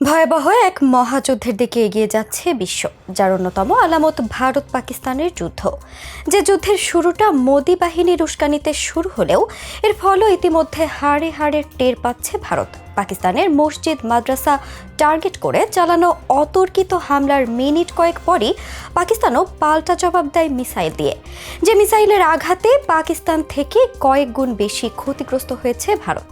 ভয়াবহ এক মহাযুদ্ধের দিকে এগিয়ে যাচ্ছে বিশ্ব, যার অন্যতম আলামত ভারত পাকিস্তানের যুদ্ধ। যে যুদ্ধের শুরুটা মোদি বাহিনীর উস্কানিতে শুরু হলেও এর ফলও ইতিমধ্যে হাড়ে হাড়ে টের পাচ্ছে ভারত। পাকিস্তানের মসজিদ, মাদ্রাসা টার্গেট করে চালানো অতর্কিত হামলার মিনিট কয়েক পরই পাকিস্তানও পাল্টা জবাব দেয় মিসাইল দিয়ে। যে মিসাইলের আঘাতে পাকিস্তান থেকে কয়েক গুণ বেশি ক্ষতিগ্রস্ত হয়েছে ভারত।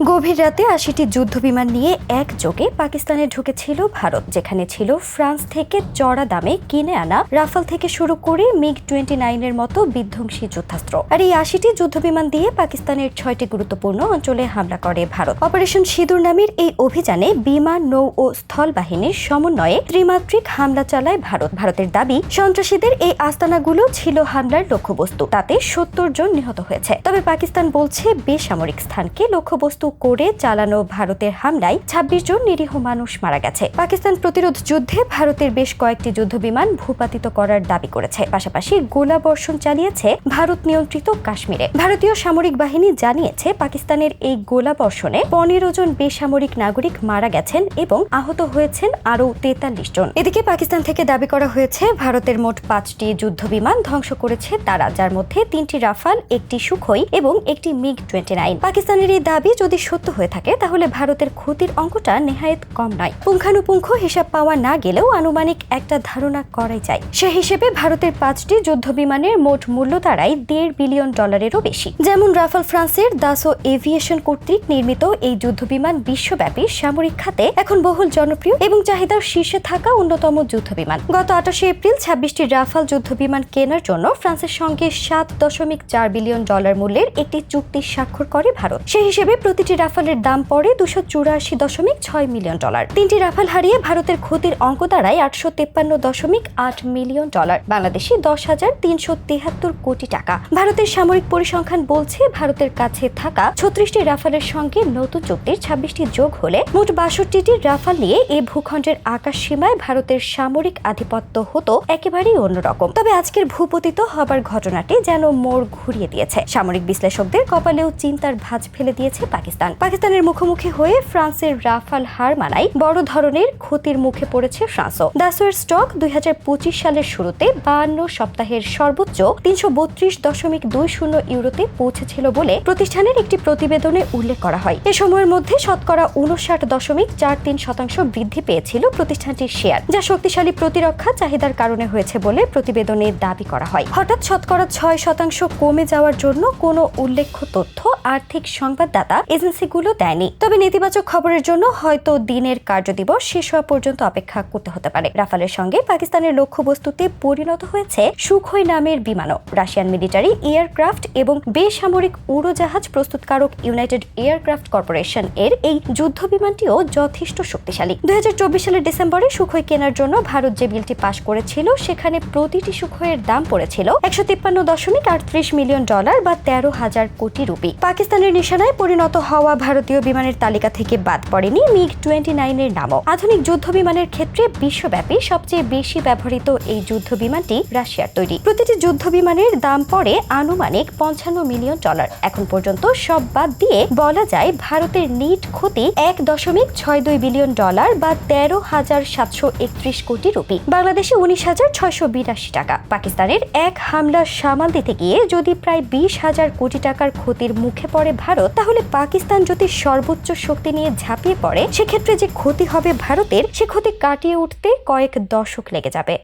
গভীর রাতে আশিটি যুদ্ধবিমান নিয়ে একযোগে পাকিস্তানে ঢুকেছিল ভারত, যেখানে ছিল ফ্রান্স থেকে চড়া দামে কিনে আনা রাফাল থেকে শুরু করে মিগ টোয়েন্টি নাইনের মতো বিধ্বংসী যুদ্ধাস্ত্র। আর এই আশিটি যুদ্ধবিমান দিয়ে পাকিস্তানের ছয়টি গুরুত্বপূর্ণ অঞ্চলে হামলা করে ভারত। অপারেশন সিঁদুর নামের এই অভিযানে বিমান নৌ ও স্থল বাহিনীর সমন্বয়ে ত্রিমাত্রিক হামলা চালায় ভারত। ভারতের দাবি, সন্ত্রাসীদের এই আস্তানাগুলো ছিল হামলার লক্ষ্যবস্তু। তাতে সত্তর জন নিহত হয়েছে। তবে পাকিস্তান বলছে, বেসামরিক স্থানকে লক্ষ্যবস্তু করে চালানো ভারতের হামলায় ছাব্বিশ জন নিরীহ মানুষ মারা গেছে। পাকিস্তান প্রতিরোধ যুদ্ধে ভারতের বেশ কয়েকটি যুদ্ধবিমান ভূপাতিত করার দাবি করেছে। পাশাপাশি গোলাবর্ষণ চালিয়েছে ভারত নিয়ন্ত্রিত কাশ্মীরে। ভারতীয় সামরিক বাহিনী জানিয়েছে, পাকিস্তানের এই গোলাবর্ষণে পনেরো জন বেসামরিক নাগরিক মারা গেছেন এবং আহত হয়েছেন আরও তেতাল্লিশ জন। এদিকে পাকিস্তান থেকে দাবি করা হয়েছে, ভারতের মোট পাঁচটি যুদ্ধবিমান ধ্বংস করেছে তারা, যার মধ্যে তিনটি রাফাল, একটি সুখই এবং একটি মিগ টোয়েন্টি নাইন। পাকিস্তানের এই দাবি যদি সত্য হয়ে থাকে, তাহলে ভারতের ক্ষতির অঙ্কটা নেহায়েত কম নয়। পুঙ্খানুপুঙ্খ হিসাব পাওয়া না গেলেও আনুমানিক একটা ধারণা করাই যায়। সে হিসেবে ভারতের পাঁচটি যুদ্ধবিমানের মোট মূল্য দাঁড়ায় দেড় বিলিয়ন ডলারেরও বেশি। যেমন রাফাল ফ্রান্সের দাসো এভিয়েশন কর্তৃক নির্মিত এই যুদ্ধবিমান বিশ্বব্যাপী সামরিক খাতে এখন বহুল জনপ্রিয় এবং চাহিদার শীর্ষে থাকা অন্যতম যুদ্ধবিমান। গত আঠাশে এপ্রিল ছাব্বিশটি রাফাল যুদ্ধবিমান কেনার জন্য ফ্রান্সের সঙ্গে সাত দশমিক চার বিলিয়ন ডলার মূল্যের একটি চুক্তি স্বাক্ষর করে ভারত। সে হিসেবে প্রতিটি রাফালের দাম পড়ে দুশো চুরাশি দশমিক ছয় মিলিয়ন ডলার। তিনটি রাফাল হারিয়ে ভারতের ক্ষতির অঙ্ক দাঁড়ায় আটশো তেপ্পান্ন দশমিক আট মিলিয়ন ডলার। বাংলাদেশি দশ হাজার তিনশো তেহাত্তর কোটি টাকা। ভারতের সামরিক পরিসংখ্যান বলছে, ভারতের কাছে থাকা ছত্রিশটি রাফালের সঙ্গে নতুন চুক্তির ছাব্বিশটি যোগ হলে মোট বাষট্টিটি রাফাল নিয়ে এ ভূখণ্ডের আকাশ সীমায় ভারতের সামরিক আধিপত্য হতো একেবারেই অন্যরকম। তবে আজকের ভূপতিত হবার ঘটনাটি যেন মোড় ঘুরিয়ে দিয়েছে। সামরিক বিশ্লেষকদের কপালেও চিন্তার ভাঁজ ফেলে দিয়েছে পাকিস্তান। পাকিস্তানের মুখোমুখি হয়ে ফ্রান্সের রাফাল হার মানায় বড় ধরনের ক্ষতির মুখে পড়েছে ফ্রান্সও। দাসোয়ের স্টক দুই সালের শুরুতে বাহান্ন সপ্তাহের সর্বোচ্চ তিনশো বত্রিশ দশমিক দুই শূন্য ইউরোতে পৌঁছেছিল বলে প্রতিষ্ঠানের একটি প্রতিবেদনে উল্লেখ করা হয়। এ সময়ের মধ্যে শতকরা উনষাট দশমিক চার তিন শতাংশ বৃদ্ধি পেয়েছিল প্রতিষ্ঠানটির শেয়ার, যা শক্তিশালী প্রতিরক্ষা চাহিদার কারণে হয়েছে বলে প্রতিবেদনে দাবি করা হয়। হঠাৎ শতকরা ছয় শতাংশ কমে যাওয়ার জন্য কোনো উল্লেখ্য তথ্য, আর্থিক সংবাদদাতা এজেন্সিগুলো দেয়নি। তবে নেতিবাচক খবরের জন্য হয়তো দিনের কার্যদিবস শেষ হওয়া পর্যন্ত অপেক্ষা করতে হতে পারে। রাফালের সঙ্গে পাকিস্তানের লক্ষ্যবস্তুতে পরিণত হয়েছে সুখই নামের বিমানও। রাশিয়ান মিলিটারি, এয়ারক্রাফট এবং বেসামরিক উড়োজাহাজ প্রস্তুতকারক ইউনাইটেড এয়ারক্রাফট কর্পোরেশন এর এই যুদ্ধ বিমানটিও যথেষ্ট শক্তিশালী। দুই হাজার চব্বিশ সালের ডিসেম্বরে সুখই কেনার জন্য ভারত যে বিলটি পাশ করেছিল, সেখানে প্রতিটি সুখইয়ের দাম পড়েছিল একশো তিপ্পান্ন দশমিক আটত্রিশ মিলিয়ন ডলার বা তেরো হাজার কোটি রুপি। পাকিস্তানের নিশানায় পরিণত হওয়া ভারতীয় বিমানের তালিকা থেকে বাদ পড়েনি মিগ টোয়েন্টি নাইনের নামও। আধুনিক যুদ্ধ বিমানের ক্ষেত্রে বিশ্বব্যাপী সবচেয়ে বেশি ব্যবহৃত এই যুদ্ধ বিমানটি রাশিয়ার তৈরি। প্রতিটি যুদ্ধ বিমানের দাম পড়ে আনুমানিক পঞ্চান্ন মিলিয়ন ডলার। এখন পর্যন্ত সব বাদ দিয়ে বলা যায় ভারতের নিট ক্ষতি এক দশমিক ছয় দুই বিলিয়ন ডলার বা তেরো হাজার সাতশো একত্রিশ কোটি রুপি। বাংলাদেশে উনিশ হাজার ছয়শো বিরাশি টাকা। পাকিস্তানের এক হামলা সামাল দিতে গিয়ে যদি প্রায় বিশ হাজার কোটি টাকার ক্ষতির মুখে পড়ে ভারত, তাহলে পাকিস্তান যদি সর্বোচ্চ শক্তি নিয়ে ঝাঁপিয়ে পড়ে, সেক্ষেত্রে যে ক্ষতি হবে ভারতের, সে ক্ষতি কাটিয়ে উঠতে কয়েক দশক লেগে যাবে।